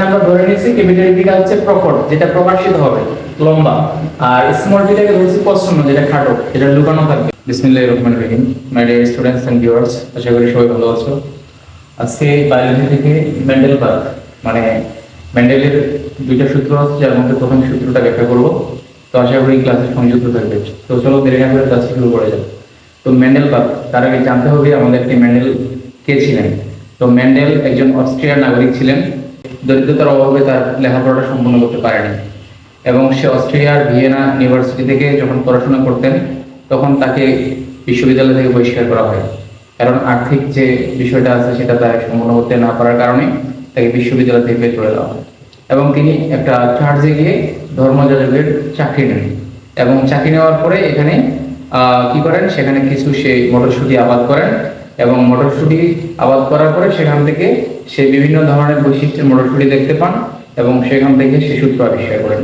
এখানে আমরা ধরে নিয়েছি ক্যাপিটাল ডিটা হচ্ছে প্রকট যেটা প্রকাশিত হবে, লম্বা। আর স্মল ডিটাকে ধরছি প্রচ্ছন্ন যেটা খাটো, যেটা লুকানো থাকবে। বিসমিল্লাহির রহমানির রহিম। My dear students and viewers আশা করি সবাই ভালো আছো। আজকে বায়োলজি থেকে মেন্ডেল বার্গ মানে মেন্ডেলের দুইটা সূত্র আছে, যার মধ্যে প্রথম সূত্রটা ব্যাখ্যা করব। তো আশা করি ক্লাসে সংযুক্ত থাকবে। তো চলো দেরি না করে ক্লাস শুরু করা যাক। তো মেন্ডেল বার্গ তার আগে জানতে হবে আমাদের আমাদেরকে মেন্ডেল কে ছিলেন? তো মেন্ডেল একজন অস্ট্রিয়ার নাগরিক ছিলেন। দরিদ্রতার অভাবে তার লেখাপড়াটা সম্পূর্ণ করতে পারেনি। এবং সে অস্ট্রেলিয়ার ভিয়েনা ইউনিভার্সিটি থেকে যখন পড়াশোনা করতেন, তখন তাকে বিশ্ববিদ্যালয় থেকে বহিষ্কার করা হয়। কারণ আর্থিক যে বিষয়টা আছে, সেটা তার সম্পূর্ণ করতে না পারার কারণে তাকে বিশ্ববিদ্যালয় থেকে বের করে দেওয়া হয়। এবং তিনি একটা চার্জে গিয়ে ধর্মযাজকের চাকরি নেন। এবং চাকরি নেওয়ার পরে এখানে কি করেন? সেখানে কিছু সে মটরশুঁটি আবাদ করেন। এবং মটরশুঁটি আবাদ করার পরে সেখান থেকে সে বিভিন্ন ধরনের বৈশিষ্ট্যের মটরশুঁটি দেখতে পান এবং সেখান থেকে সে সূত্র আবিষ্কার করেন।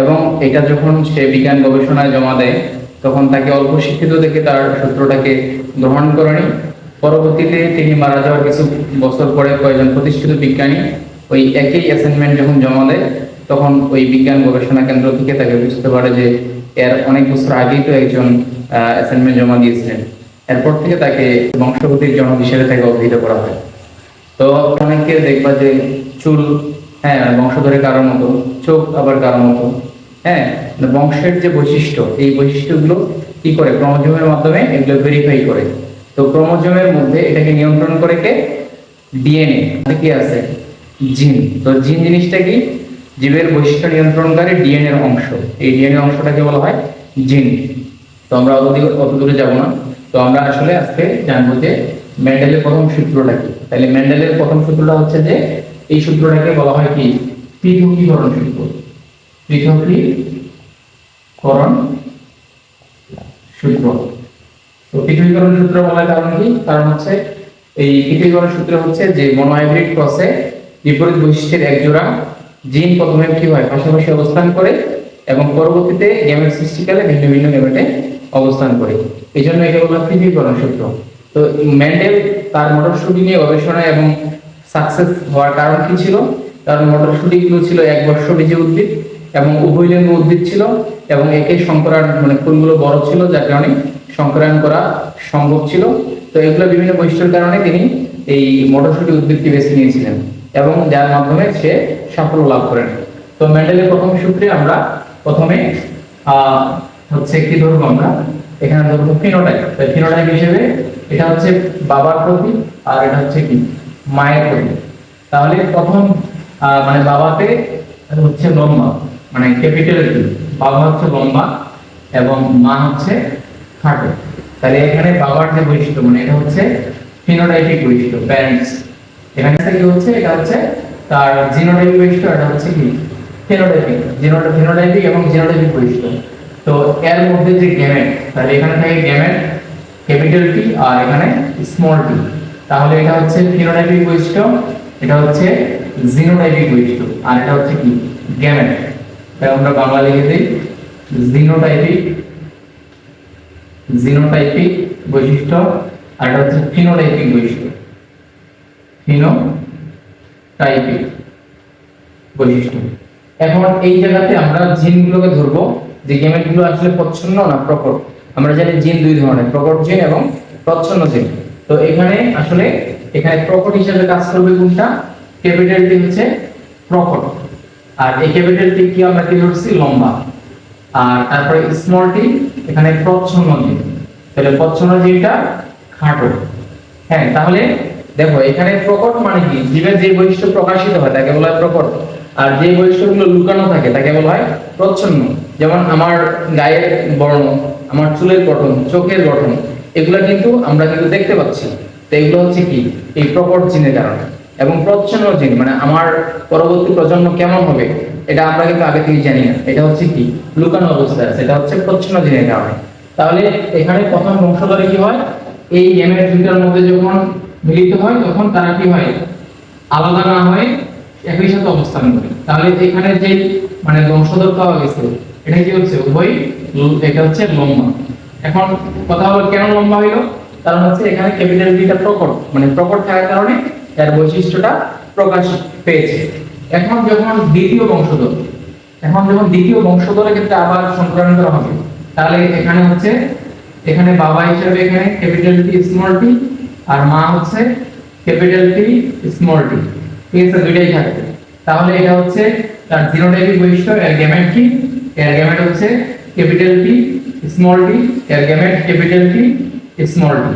এবং এটা যখন সে বিজ্ঞান গবেষণায় জমা দেয়, তখন তাকে অল্প শিক্ষিত দেখে তার সূত্রটাকে গ্রহণ করেনি। পরবর্তীতে তিনি মারা যাওয়ার কিছু বছর পরে কয়েকজন প্রতিষ্ঠিত বিজ্ঞানী ওই একই অ্যাসাইনমেন্ট যখন জমা দেয়, তখন ওই বিজ্ঞান গবেষণা কেন্দ্র থেকে তাকে বুঝতে পারে যে এর অনেক বছর আগেই তো একজন অ্যাসাইনমেন্ট জমা দিয়েছিলেন। এরপর থেকে তাকে বংশগতির জনক হিসেবে তাকে অভিহিত করা হয়। তো অনেকে দেখবা যে চুল হ্যাঁ বংশধরে কারোর মতো, চোখ আবার কারোর মতো হ্যাঁ মানে বংশের যে বৈশিষ্ট্য, এই বৈশিষ্ট্যগুলো কি করে? ক্রোমোজোমের মাধ্যমে এগুলো ভেরিফাই করে। তো ক্রোমোজোমের মধ্যে এটাকে নিয়ন্ত্রণ করে কে? ডিএনএ কি আছে? জিন। তো জিন জিনিসটা কি? জীবের বৈশিষ্ট্য নিয়ন্ত্রণকারী ডিএনএ এর অংশ। এই ডিএনএ অংশটাকে বলা হয় জিন। তো আমরা অত অত দূরে যাব না। তো আমরা আসলে আজকে জানব যে মেন্ডেলের প্রথম সূত্রটা কি? তাহলে মেন্ডেলের প্রথম সূত্রটা হচ্ছে যে এই সূত্রটাকে বলা হয় কি? পৃথকীকরণ সূত্র। পৃথকীকরণ সূত্র। তো পৃথকীকরণ সূত্র বলার কারণ কি? কারণ হচ্ছে এই পৃথকীকরণ সূত্র হচ্ছে যে মনোহাইব্রিড ক্রসে বিপরীত বৈশিষ্ট্যের এক জোড়া জিন প্রথমে কি হয়? পাশাপাশি অবস্থান করে এবং পরবর্তীতে গ্যামেট সৃষ্টিকালে ভিন্ন ভিন্ন গ্যামেটে অবস্থান করে। এই জন্য একে বলা পৃথকীকরণ সূত্র তো ম্যান্ডেল তার মটরশুটি নিয়ে গবেষণা এবং সাকসেস হওয়ার কারণ কি ছিল? কারণগুলো ছিল এক বর্ষবীজী উদ্ভিদ এবং উভয়লিঙ্গ উদ্ভিদ ছিল এবং একে সংকরায়ন মানে ফুলগুলো বড় ছিল, যার কারণে সংকরায়ন করা সম্ভব ছিল। তো এগুলো বিভিন্ন বৈশিষ্ট্যের কারণে তিনি এই মটরশুটি উদ্ভিদটি বেছে নিয়েছিলেন এবং যার মাধ্যমে সে সাফল্য লাভ করেন। তো ম্যান্ডেলের প্রথম সূত্রে আমরা প্রথমে হচ্ছে কি ধরবো আমরা। এখানে ধরবো ফিনোটাইপ। তাই ফিনোটাইপ হিসেবে এটা হচ্ছে বাবার প্রতি আর এটা হচ্ছে কি? মায়ের প্রতি। তাহলে প্রথম মানে বাবাতে হচ্ছে লম্বা মানে ক্যাপিটাল কি বাবা হচ্ছে লম্বা এবং মা হচ্ছে খাটো। তাহলে এখানে বাবার যে বৈশিষ্ট্য মানে এটা হচ্ছে ফিনোটাইপিক বৈশিষ্ট্য প্যারেন্টস এখানে কি হচ্ছে? এটা হচ্ছে তার জিনোটাইপিক বৈশিষ্ট্য এটা হচ্ছে কি? ফিনোটাইপিক জিনোটা ফিনোটাইপিক এবং জিনোটাইপিক বৈশিষ্ট্য। তো এর মধ্যে যে গ্যামেট তাহলে এখানে থাকে গ্যামেট ক্যাপিটাল টি আর এখানে স্মল টি তাহলে এটা হচ্ছে ফিনোটাইপিক বৈশিষ্ট্য, এটা হচ্ছে জিনোটাইপিক বৈশিষ্ট্য, আর এটা হচ্ছে কি? গ্যামেট তাই আমরা বাংলা লিখে দিই জিনোটাইপিক জিনোটাইপিক বৈশিষ্ট্য, আর এটা হচ্ছে ফিনোটাইপিক বৈশিষ্ট্য। ফিনোটাইপিক বৈশিষ্ট্য। এখন এই জায়গাতে আমরা জিনগুলোকে ধরবো। যে গেমেটগুলো আসলে প্রচ্ছন্ন না প্রকট? আমরা জানি জিন দুই ধরনের, প্রকট জিন এবং প্রচ্ছন্ন জিন। তো এখানে আসলে এখানে প্রকট হিসেবে কাজ করবে কোনটা? ক্যাপিটাল টি হচ্ছে প্রকট। আর এই ক্যাপিটাল টি কি আমরা কি ধরছি? লম্বা। আর তারপরে স্মল টি এখানে প্রচ্ছন্ন জিন। তাহলে প্রচ্ছন্ন জিনটা খাটো। হ্যাঁ তাহলে দেখো, এখানে প্রকট মানে কি? জীবের যে বৈশিষ্ট্য প্রকাশিত হয়, তাকে বলা হয় প্রকট। আর যে বৈশিষ্ট্যগুলো লুকানো থাকে, তাকে বলা হয় প্রচ্ছন্ন। যেমন আমার গায়ের বর্ণ, আমার চুলের গঠন, চোখের গঠন, এগুলো কিন্তু আমরা কিন্তু দেখতে পাচ্ছি। তো এগুলো হচ্ছে কি? এই প্রকট জিনের কারণে। এবং প্রচ্ছন্ন জিন মানে আমার পরবর্তী প্রজন্ম কেমন হবে, এটা আমরা কিন্তু আগে থেকে জানি না। এটা হচ্ছে কি? লুকানো অবস্থায় সেটা হচ্ছে প্রচ্ছন্ন জিনের কারণে। তাহলে এখানে প্রথম বংশধরে কি হয়? এই এমএর দুইটার মধ্যে যখন মিলিত হয়, তখন তারা কি হয়? আলাদা না হয়ে একই সাথে অবস্থান করে। তাহলে এখানে যে মানে বংশধর পাওয়া গেছে এটা কি হচ্ছে? উভয় এটা হচ্ছে লম্বা। এখন কথা হলো কেন লম্বা হইল? কারণ হচ্ছে এখানে ক্যাপিটাল ডিটা প্রকট মানে প্রকট থাকার কারণে এর বৈশিষ্ট্যটা প্রকাশ পেয়েছে। এখন যখন দ্বিতীয় বংশধর, এখন যখন দ্বিতীয় বংশধরের ক্ষেত্রে আবার সংকলন করা হবে, তাহলে এখানে হচ্ছে, এখানে বাবা হিসেবে এখানে ক্যাপিটাল টি স্মল টি আর মা হচ্ছে ক্যাপিটাল টি স্মল টি ঠিক আছে দুইটাই থাকবে। তাহলে এটা হচ্ছে তার জিনোটাইপিক বৈশিষ্ট্য এর গ্যামেট কি এর গ্যামেট হচ্ছে ক্যাপিটাল টি স্মল টি এর gamete capital T small T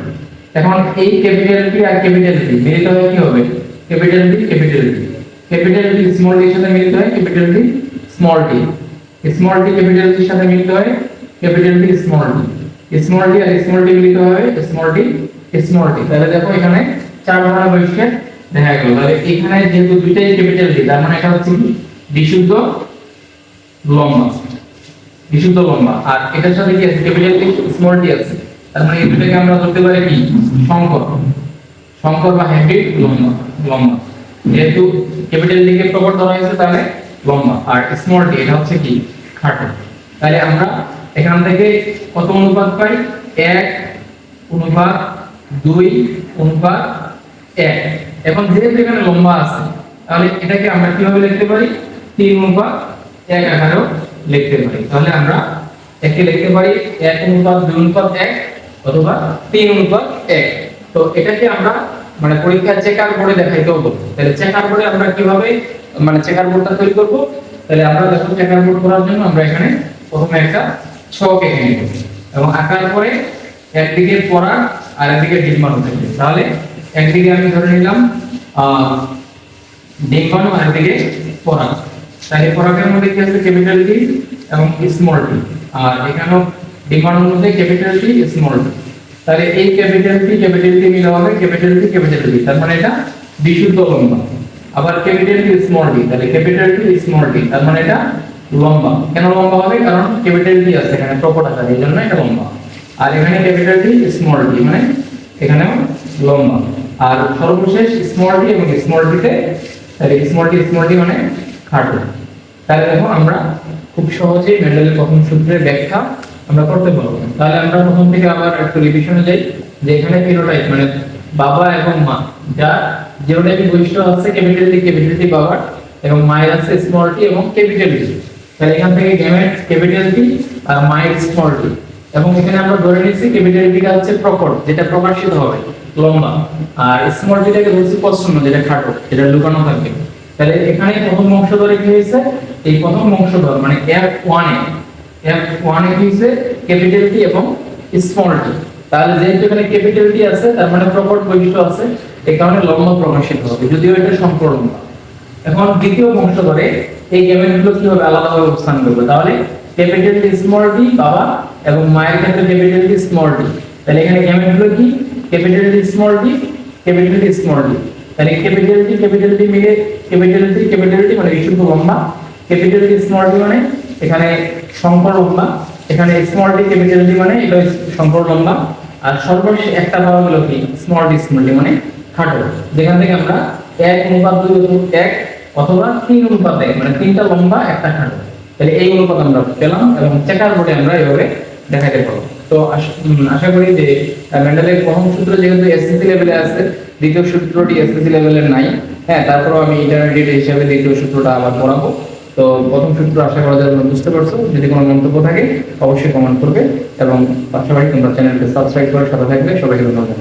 এখন এই ক্যাপিটাল টি আর ক্যাপিটাল টি মিলিত হয়ে কি হবে? Capital T capital T capital T small T এর সাথে মিলিত হয় capital T small T small T capital টির সাথে মিলিত হয় capital T small T small T আর স্মল টি মিলিত হয় স্মল টি স্মল টি তাহলে দেখো এখানে চার ধরনের বৈশিষ্ট্য দেখা গেল। তাহলে এখানে যেহেতু দুইটাই ক্যাপিটাল টি তার মানে এটা হচ্ছে বিশুদ্ধ লম্বা, বিশুদ্ধ লম্বা। আর এটার সাথে কি আছে? ক্যাপিটাল টি স্মল টি আছে। তার মানে এই দুটোকে আমরা ধরতে পারি কি? সংকর। সংকর বা হাইব্রিড লম্বা লম্বা। যেহেতু ক্যাপিটাল টি কে ধরা হয়েছে, তাহলে লম্বা। আর স্মল টি এটা হচ্ছে কি? খাটো। তাহলে আমরা এখান থেকে কত অনুপাত পাই? এক, অনুপাত দুই, অনুপাত এক। এখন যেহেতু এখানে লম্বা আছে, তাহলে এটাকে আমরা কীভাবে লিখতে পারি? তিন অনুপাত এক আকারেও লিখতে পারি। তাহলে আমরা একে লিখতে পারি, এক অনুপাত, দুই অনুপাত, এক অথবা তিন অনুপাত, এক। তো এটাকে আমরা মানে পরীক্ষার চেকার বোর্ডে দেখাইতে হব তাহলে চেকার বোর্ডে আমরা কীভাবে মানে চেকার বোর্ডটা তৈরি করব? তাহলে আমরা দেখো চেকার বোর্ড করার জন্য আমরা এখানে প্রথমে একটা ছক এঁকে নিব এবং আঁকার পরে একদিকে পড়া আর একদিকে ডিম্বাণু থাকবে তাহলে একদিকে আমি ধরে নিলাম ডিম্বাণু আর একদিকে পড়া। তাহলে পরাগের মধ্যে কি আছে? ক্যাপিটাল টি এবং স্মল টি আর এখানেও ডিমান্ড মধ্যে ক্যাপিটাল টি স্মল টি তাহলে এই ক্যাপিটাল টি ক্যাপিটাল টি মিলে হবে ক্যাপিটাল টি ক্যাপিটাল টি তার মানে এটা বিশুদ্ধ লম্বা। আবার ক্যাপিটাল টি স্মল টি তাহলে ক্যাপিটাল টি স্মল টি তার মানে এটা লম্বা। কেন লম্বা হবে? কারণ ক্যাপিটাল টি আছে এখানে প্রকট আকারে এই জন্য এটা লম্বা। আর এখানে ক্যাপিটাল টি স্মল টি মানে এখানেও লম্বা। আর সর্বশেষ স্মল টি এবং স্মল টিতে তাহলে স্মল টি স্মল টি মানে খাটো তাহলে দেখো, আমরা খুব সহজেই মেন্ডেলের প্রথম সূত্রের ব্যাখ্যা আমরা করতে পারব। তাহলে আমরা প্রথম থেকে আবার একটু রিভিশনে যাই, যে এখানে ফিনোটাইপ মানে বাবা এবং মা, যা জিনোটাইপিক বৈশিষ্ট্য আছে ক্যাপিটাল টি ক্যাপিটাল বাবার এবং মায়ের আছে স্মল টি এবং ক্যাপিটাল তাহলে এখান থেকে গেমেট ক্যাপিটাল টি আর মায়ের স্মল টি এবং এখানে আমরা ধরে নিচ্ছি ক্যাপিটাল হচ্ছে প্রকট, যেটা প্রকাশিত হবে লম্বা। আর স্মল টিটাকে ধরছি যেটা খাটো, যেটা লুকানো থাকবে তাহলে এখানে প্রথম বংশধরে কি হয়েছে? এই প্রথম বংশধর মানে এফ ওয়ানে এফ ওয়ানে কি হয়েছে? ক্যাপিটাল টি এবং স্মল টি তাহলে যেহেতু এখানে ক্যাপিটাল টি আছে, তার মানে প্রকট বৈশিষ্ট্য আছে, এই কারণে লম্বা প্রকাশিত হবে, যদিও এটা সম্পূর্ণ। লম্বা এখন দ্বিতীয় বংশধরে এই গেমেটগুলো কীভাবে আলাদাভাবে অবস্থান করবে? তাহলে ক্যাপিটাল টি স্মল টি বাবা, এবং মায়ের ক্ষেত্রে ক্যাপিটাল টি স্মল টি তাহলে এখানে গেমেটগুলো কি? Capital T small T capital T small T তাহলে ক্যাপিটাল টি ক্যাপিটাল টি মিলে ক্যাপিটাল টি ক্যাপিটাল টি মানে বিশুদ্ধ লম্বা। ক্যাপিটাল টি স্মল টি মানে এখানে সংকর লম্বা। এখানে স্মল টি ক্যাপিটাল টি মানে এটা সংকর লম্বা। আর সর্বশেষ একটা পাওয়া গেল কি? স্মল টি স্মল টি মানে খাটো। যেখান থেকে আমরা এক অনুপাত দুই অনুপাত এক অথবা তিন অনুপাত এক মানে তিনটা লম্বা, একটা খাটো। তাহলে এই অনুপাত আমরা পেলাম এবং চেকার বোর্ডে আমরা এভাবে দেখাতে পারব। তো আশা করি যে ম্যান্ডালের প্রথম সূত্র যেহেতু এসএসসি লেভেলে আছে, দ্বিতীয় সূত্রটি এসএসসি লেভেলের নাই। হ্যাঁ তারপরও আমি ইন্টারমিডিয়েট হিসাবে দ্বিতীয় সূত্রটা আবার পড়াবো। তো প্রথম সূত্র আশা করা যায় বুঝতে পারছ। যদি কোনো মন্তব্য থাকে, অবশ্যই কমেন্ট করবে এবং পাশাপাশি তোমরা চ্যানেলকে সাবস্ক্রাইব করে সাথে থাকবে। সবাইকে ধন্যবাদ।